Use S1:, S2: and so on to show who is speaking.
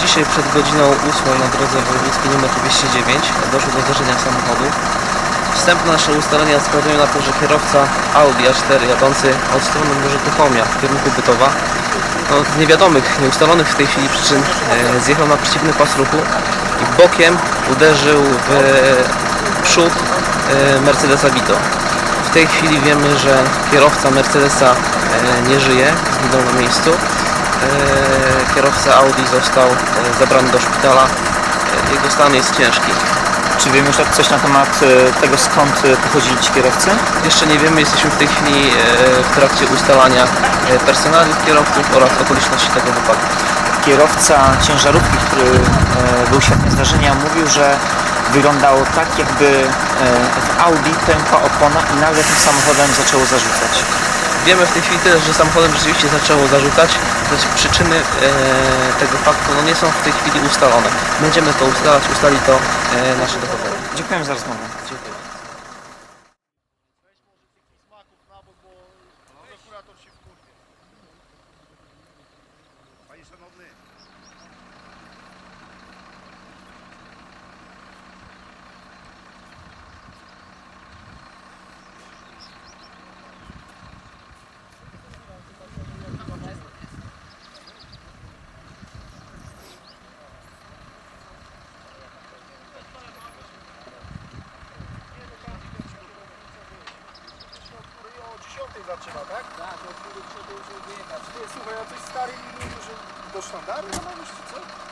S1: Dzisiaj przed godziną 8 na drodze wojewódzkiej nr 209 doszło do zdarzenia samochodu. Wstępne nasze ustalenia wskazują na to, że kierowca Audi A4 jadący od strony Morza Tuchomia w kierunku Bytowa no, z niewiadomych, nieustalonych w tej chwili przyczyn e, zjechał na przeciwny pas ruchu i bokiem uderzył w przód e, Mercedesa Vito. W tej chwili wiemy, że kierowca Mercedesa e, nie żyje, zginął na miejscu. E, Kierowca Audi został e, zabrany do szpitala. E, Jego stan jest ciężki.
S2: Czy wiemy już coś na temat tego, skąd pochodzili ci kierowcy?
S1: Jeszcze nie wiemy, jesteśmy w tej chwili w trakcie ustalania personaliów kierowców oraz okoliczności tego wypadku.
S2: Kierowca ciężarówki, który był świadkiem zdarzenia, mówił, że wyglądało tak, jakby w Audi pękła opona i nagle tym samochodem zaczęło zarzucać.
S1: Wiemy w tej chwili tyle, że samochodem rzeczywiście zaczęło zarzucać, lecz przyczyny e, tego faktu no, nie są w tej chwili ustalone. Będziemy to ustalać, ustali to e, nasze dochodzenie.
S2: Dziękuję za rozmowę.
S1: Dziękuję.
S3: Panie Szanowny, który o 10 zaczyna, tak? Tak, o 10 już wyjechać. Słuchaj, a coś stary mi mówił, że do sztandaru iść, czy co?